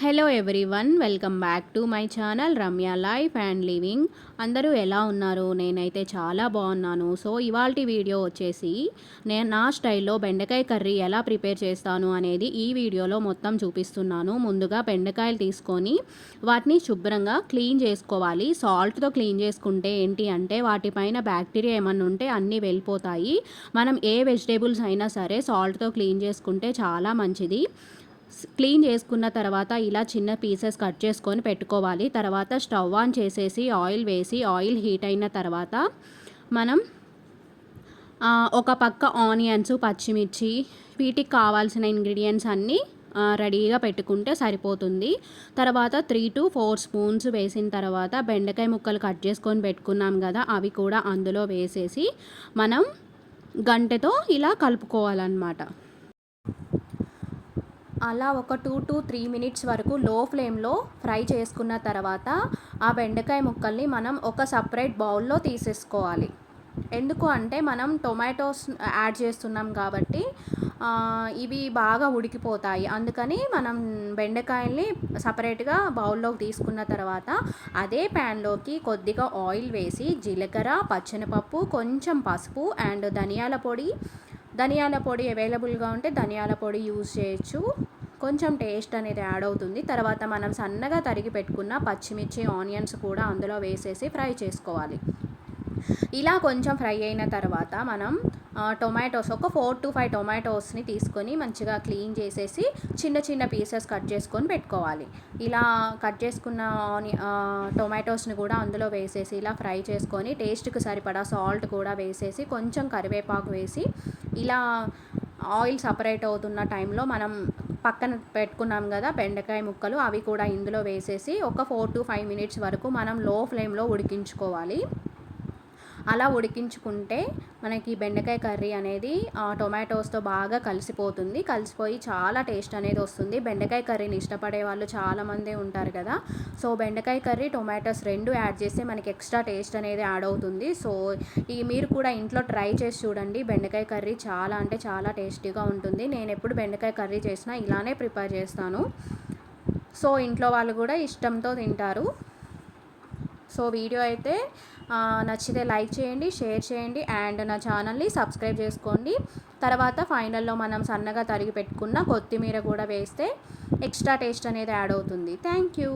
Hello everyone welcome back to my channel Ramya life and living అందరూ ఎలా ఉన్నారు? నేనైతే చాలా బాగున్నాను. సో ఇవాళ వీడియో వచ్చేసి నేను నా స్టైల్లో బెండకాయ కర్రీ ఎలా ప్రిపేర్ చేస్తాను అనేది ఈ వీడియోలో మొత్తం చూపిస్తున్నాను. ముందుగా బెండకాయలు తీసుకొని వాటిని శుభ్రంగా క్లీన్ చేసుకోవాలి. సాల్ట్తో క్లీన్ చేసుకుంటే ఏంటి అంటే వాటిపైన బ్యాక్టీరియా ఏమన్నా ఉంటే అన్నీ వెళ్ళిపోతాయి. మనం ఏ వెజిటేబుల్స్ అయినా సరే సాల్ట్తో క్లీన్ చేసుకుంటే చాలా మంచిది. క్లీన్ చేసుకున్న తర్వాత ఇలా చిన్న పీసెస్ కట్ చేసుకొని పెట్టుకోవాలి. తర్వాత స్టవ్ ఆన్ చేసేసి ఆయిల్ వేసి ఆయిల్ హీట్ అయిన తర్వాత మనం ఒక పక్క ఆనియన్స్ పచ్చిమిర్చి వీటికి కావాల్సిన ఇంగ్రీడియంట్స్ అన్నీ రెడీగా పెట్టుకుంటే సరిపోతుంది. తర్వాత త్రీ టు ఫోర్ స్పూన్స్ వేసిన తర్వాత బెండకాయ ముక్కలు కట్ చేసుకొని పెట్టుకున్నాం కదా అవి కూడా అందులో వేసేసి మనం గంటతో ఇలా కలుపుకోవాలన్నమాట. అలా ఒక టూ టు త్రీ మినిట్స్ వరకు లో ఫ్లేమ్లో ఫ్రై చేసుకున్న తర్వాత ఆ బెండకాయ ముక్కల్ని మనం ఒక సపరేట్ బౌల్లో తీసేసుకోవాలి. ఎందుకు అంటే మనం టొమాటోస్ యాడ్ చేస్తున్నాం కాబట్టి ఇవి బాగా ఉడికిపోతాయి. అందుకని మనం బెండకాయల్ని సపరేట్గా బౌల్లోకి తీసుకున్న తర్వాత అదే ప్యాన్లోకి కొద్దిగా ఆయిల్ వేసి జీలకర్ర పచ్చనిపప్పు కొంచెం పసుపు అండ్ ధనియాల పొడి. ధనియాల పొడి అవైలబుల్గా ఉంటే ధనియాల పొడి యూజ్ చేయొచ్చు. కొంచెం టేస్ట్ అనేది యాడ్ అవుతుంది. తర్వాత మనం సన్నగా తరిగి పెట్టుకున్న పచ్చిమిర్చి ఆనియన్స్ కూడా అందులో వేసేసి ఫ్రై చేసుకోవాలి. ఇలా కొంచెం ఫ్రై అయిన తర్వాత మనం టొమాటోస్ ఒక ఫోర్ టు ఫైవ్ టొమాటోస్ని తీసుకొని మంచిగా క్లీన్ చేసేసి చిన్న చిన్న పీసెస్ కట్ చేసుకొని పెట్టుకోవాలి. ఇలా కట్ చేసుకున్న ఆని టొమాటోస్ని కూడా అందులో వేసేసి ఇలా ఫ్రై చేసుకొని టేస్ట్కి సరిపడా సాల్ట్ కూడా వేసేసి కొంచెం కరివేపాకు వేసి ఇలా ఆయిల్ సపరేట్ అవుతున్న టైంలో మనం పక్కన పెట్టుకున్నాం కదా బెండకాయ ముక్కలు అవి కూడా ఇందులో వేసేసి ఒక ఫోర్ టు ఫైవ్ మినిట్స్ వరకు మనం లో ఫ్లేమ్లో ఉడికించుకోవాలి. అలా ఉడికించుకుంటే మనకి బెండకాయ కర్రీ అనేది టొమాటోస్తో బాగా కలిసిపోతుంది. కలిసిపోయి చాలా టేస్ట్ అనేది వస్తుంది. బెండకాయ కర్రీని ఇష్టపడే వాళ్ళు చాలామంది ఉంటారు కదా. సో బెండకాయ కర్రీ టొమాటోస్ రెండు యాడ్ చేస్తే మనకి ఎక్స్ట్రా టేస్ట్ అనేది యాడ్ అవుతుంది. సో ఈ మీరు కూడా ఇంట్లో ట్రై చేసి చూడండి. బెండకాయ కర్రీ చాలా అంటే చాలా టేస్టీగా ఉంటుంది. నేను ఎప్పుడు బెండకాయ కర్రీ చేసినా ఇలానే ప్రిపేర్ చేస్తాను. సో ఇంట్లో వాళ్ళు కూడా ఇష్టంతో తింటారు. సో వీడియో అయితే నచ్చితే లైక్ చేయండి షేర్ చేయండి అండ్ నా ఛానల్ని సబ్స్క్రైబ్ చేసుకోండి. తర్వాత ఫైనల్లో మనం సన్నగా తరిగి పెట్టుకున్న కొత్తిమీర కూడా వేస్తే ఎక్స్ట్రా టేస్ట్ అనేది యాడ్ అవుతుంది. Thank you.